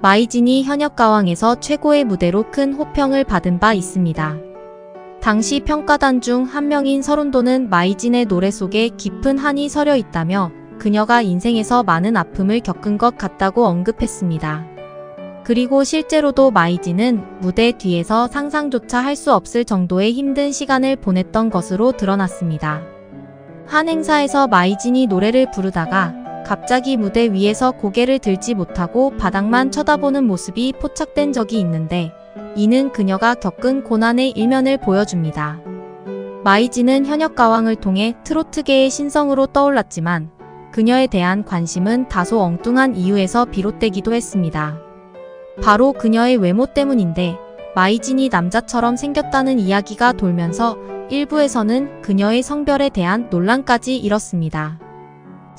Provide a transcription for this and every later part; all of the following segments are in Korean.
마이진이 현역 가왕에서 최고의 무대로 큰 호평을 받은 바 있습니다. 당시 평가단 중 한 명인 서른도는 마이진의 노래 속에 깊은 한이 서려 있다며 그녀가 인생에서 많은 아픔을 겪은 것 같다고 언급했습니다. 그리고 실제로도 마이진은 무대 뒤에서 상상조차 할 수 없을 정도의 힘든 시간을 보냈던 것으로 드러났습니다. 한 행사에서 마이진이 노래를 부르다가 갑자기 무대 위에서 고개를 들지 못하고 바닥만 쳐다보는 모습이 포착된 적이 있는데 이는 그녀가 겪은 고난의 일면을 보여줍니다. 마이진은 현역 가왕을 통해 트로트계의 신성으로 떠올랐지만 그녀에 대한 관심은 다소 엉뚱한 이유에서 비롯되기도 했습니다. 바로 그녀의 외모 때문인데 마이진이 남자처럼 생겼다는 이야기가 돌면서 일부에서는 그녀의 성별에 대한 논란까지 일었습니다.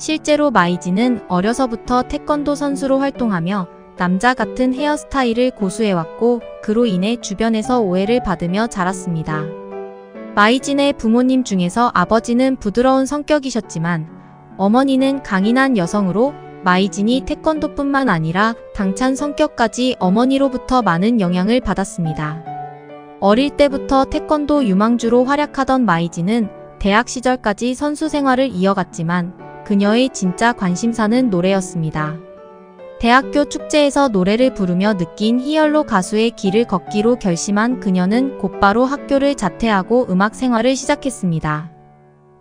실제로 마이진은 어려서부터 태권도 선수로 활동하며 남자 같은 헤어스타일을 고수해왔고 그로 인해 주변에서 오해를 받으며 자랐습니다. 마이진의 부모님 중에서 아버지는 부드러운 성격이셨지만 어머니는 강인한 여성으로 마이진이 태권도뿐만 아니라 당찬 성격까지 어머니로부터 많은 영향을 받았습니다. 어릴 때부터 태권도 유망주로 활약하던 마이진은 대학 시절까지 선수 생활을 이어갔지만 그녀의 진짜 관심사는 노래였습니다. 대학교 축제에서 노래를 부르며 느낀 희열로 가수의 길을 걷기로 결심한 그녀는 곧바로 학교를 자퇴하고 음악 생활을 시작했습니다.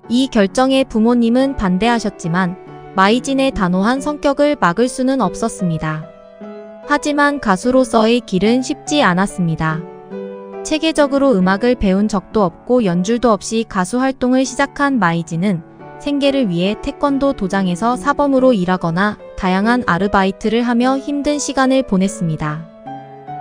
이 결정에 부모님은 반대하셨지만 마이진의 단호한 성격을 막을 수는 없었습니다. 하지만 가수로서의 길은 쉽지 않았습니다. 체계적으로 음악을 배운 적도 없고 연줄도 없이 가수 활동을 시작한 마이진은 생계를 위해 태권도 도장에서 사범으로 일하거나 다양한 아르바이트를 하며 힘든 시간을 보냈습니다.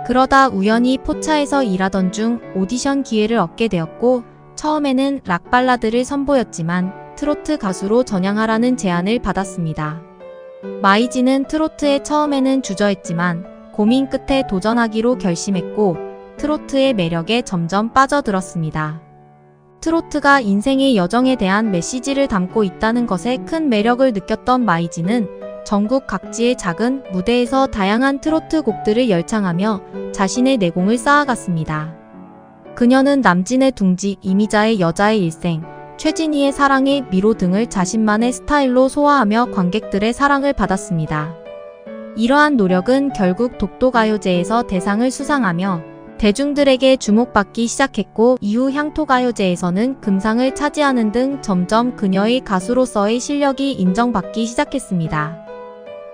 그러다 우연히 포차에서 일하던 중 오디션 기회를 얻게 되었고 처음에는 락 발라드를 선보였지만 트로트 가수로 전향하라는 제안을 받았습니다. 마이지는 트로트에 처음에는 주저했지만 고민 끝에 도전하기로 결심했고 트로트의 매력에 점점 빠져들었습니다. 트로트가 인생의 여정에 대한 메시지를 담고 있다는 것에 큰 매력을 느꼈던 마이지는 전국 각지의 작은 무대에서 다양한 트로트 곡들을 열창하며 자신의 내공을 쌓아갔습니다. 그녀는 남진의 둥지, 이미자의 여자의 일생, 최진희의 사랑의 미로 등을 자신만의 스타일로 소화하며 관객들의 사랑을 받았습니다. 이러한 노력은 결국 독도가요제에서 대상을 수상하며 대중들에게 주목받기 시작했고 이후 향토가요제에서는 금상을 차지하는 등 점점 그녀의 가수로서의 실력이 인정받기 시작했습니다.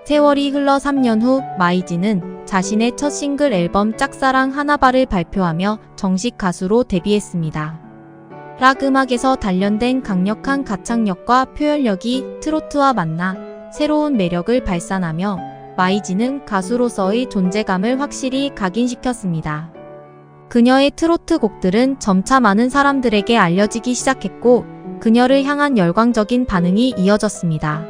세월이 흘러 3년 후 마이지는 자신의 첫 싱글 앨범 짝사랑 하나바를 발표하며 정식 가수로 데뷔했습니다. 락 음악에서 단련된 강력한 가창력과 표현력이 트로트와 만나 새로운 매력을 발산하며 마이지는 가수로서의 존재감을 확실히 각인시켰습니다. 그녀의 트로트 곡들은 점차 많은 사람들에게 알려지기 시작했고 그녀를 향한 열광적인 반응이 이어졌습니다.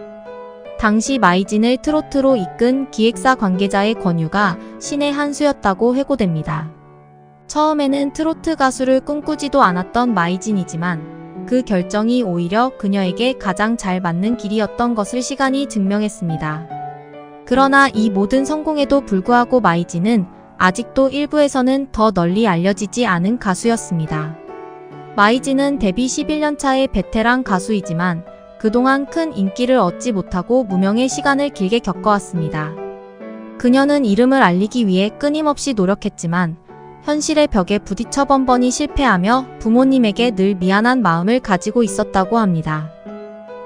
당시 마이진을 트로트로 이끈 기획사 관계자의 권유가 신의 한 수였다고 회고됩니다. 처음에는 트로트 가수를 꿈꾸지도 않았던 마이진이지만 그 결정이 오히려 그녀에게 가장 잘 맞는 길이었던 것을 시간이 증명했습니다. 그러나 이 모든 성공에도 불구하고 마이진은 아직도 일부에서는 더 널리 알려지지 않은 가수였습니다. 마이진은 데뷔 11년 차의 베테랑 가수이지만 그동안 큰 인기를 얻지 못하고 무명의 시간을 길게 겪어왔습니다. 그녀는 이름을 알리기 위해 끊임없이 노력했지만 현실의 벽에 부딪혀 번번이 실패하며 부모님에게 늘 미안한 마음을 가지고 있었다고 합니다.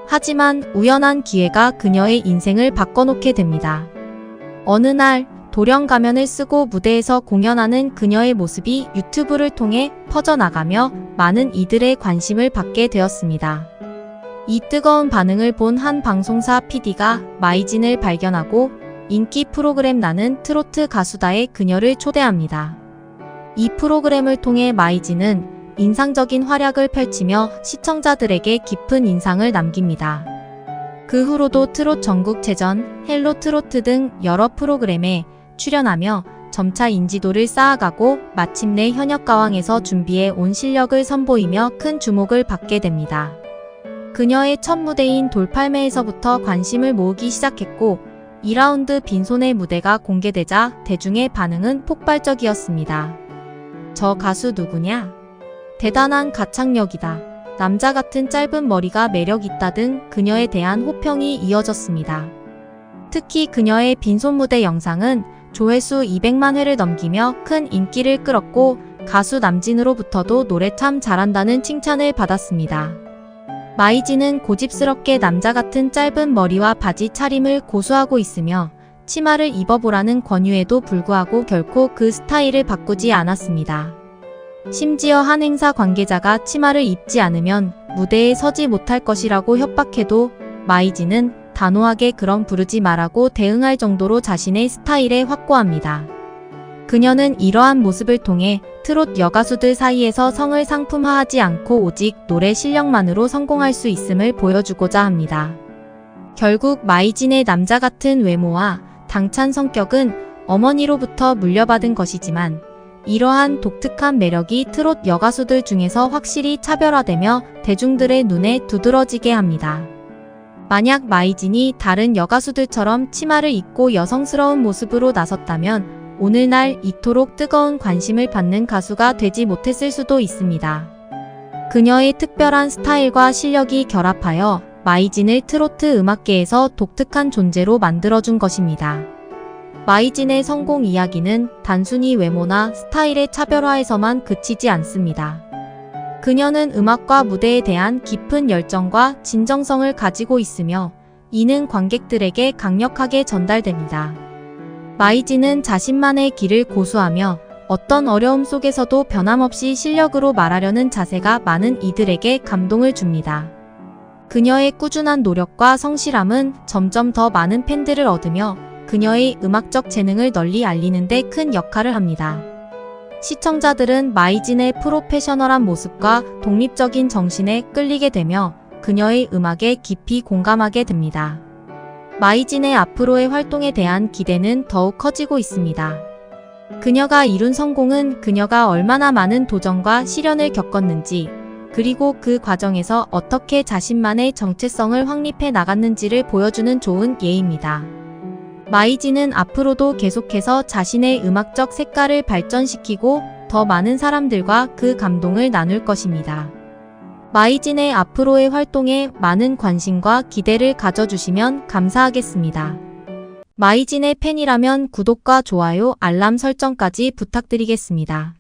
하지만 우연한 기회가 그녀의 인생을 바꿔놓게 됩니다. 어느 날 도령 가면을 쓰고 무대에서 공연하는 그녀의 모습이 유튜브를 통해 퍼져나가며 많은 이들의 관심을 받게 되었습니다. 이 뜨거운 반응을 본 한 방송사 PD가 마이진을 발견하고 인기 프로그램 나는 트로트 가수다의 그녀를 초대합니다. 이 프로그램을 통해 마이진은 인상적인 활약을 펼치며 시청자들에게 깊은 인상을 남깁니다. 그 후로도 트롯 전국체전, 헬로 트로트 등 여러 프로그램에 출연하며 점차 인지도를 쌓아가고 마침내 현역 가왕에서 준비해 온 실력을 선보이며 큰 주목을 받게 됩니다. 그녀의 첫 무대인 돌팔매에서부터 관심을 모으기 시작했고 2라운드 빈손의 무대가 공개되자 대중의 반응은 폭발적이었습니다. 저 가수 누구냐? 대단한 가창력이다. 남자 같은 짧은 머리가 매력 있다 등 그녀에 대한 호평이 이어졌습니다. 특히 그녀의 빈손 무대 영상은 조회수 200만 회를 넘기며 큰 인기를 끌었고 가수 남진으로부터도 노래 참 잘한다는 칭찬을 받았습니다. 마이진은 고집스럽게 남자 같은 짧은 머리와 바지 차림을 고수하고 있으며 치마를 입어보라는 권유에도 불구하고 결코 그 스타일을 바꾸지 않았습니다. 심지어 한 행사 관계자가 치마를 입지 않으면 무대에 서지 못할 것이라고 협박해도 마이진은 단호하게 그럼 부르지 말라고 대응할 정도로 자신의 스타일에 확고합니다. 그녀는 이러한 모습을 통해 트롯 여가수들 사이에서 성을 상품화하지 않고 오직 노래 실력만으로 성공할 수 있음을 보여주고자 합니다. 결국 마이진의 남자 같은 외모와 당찬 성격은 어머니로부터 물려받은 것이지만 이러한 독특한 매력이 트롯 여가수들 중에서 확실히 차별화되며 대중들의 눈에 두드러지게 합니다. 만약 마이진이 다른 여가수들처럼 치마를 입고 여성스러운 모습으로 나섰다면 오늘날 이토록 뜨거운 관심을 받는 가수가 되지 못했을 수도 있습니다. 그녀의 특별한 스타일과 실력이 결합하여 마이진을 트로트 음악계에서 독특한 존재로 만들어준 것입니다. 마이진의 성공 이야기는 단순히 외모나 스타일의 차별화에서만 그치지 않습니다. 그녀는 음악과 무대에 대한 깊은 열정과 진정성을 가지고 있으며 이는 관객들에게 강력하게 전달됩니다. 마이진은 자신만의 길을 고수하며 어떤 어려움 속에서도 변함없이 실력으로 말하려는 자세가 많은 이들에게 감동을 줍니다. 그녀의 꾸준한 노력과 성실함은 점점 더 많은 팬들을 얻으며 그녀의 음악적 재능을 널리 알리는 데 큰 역할을 합니다. 시청자들은 마이진의 프로페셔널한 모습과 독립적인 정신에 끌리게 되며 그녀의 음악에 깊이 공감하게 됩니다. 마이진의 앞으로의 활동에 대한 기대는 더욱 커지고 있습니다. 그녀가 이룬 성공은 그녀가 얼마나 많은 도전과 시련을 겪었는지, 그리고 그 과정에서 어떻게 자신만의 정체성을 확립해 나갔는지를 보여주는 좋은 예입니다. 마이진은 앞으로도 계속해서 자신의 음악적 색깔을 발전시키고 더 많은 사람들과 그 감동을 나눌 것입니다. 마이진의 앞으로의 활동에 많은 관심과 기대를 가져주시면 감사하겠습니다. 마이진의 팬이라면 구독과 좋아요, 알람 설정까지 부탁드리겠습니다.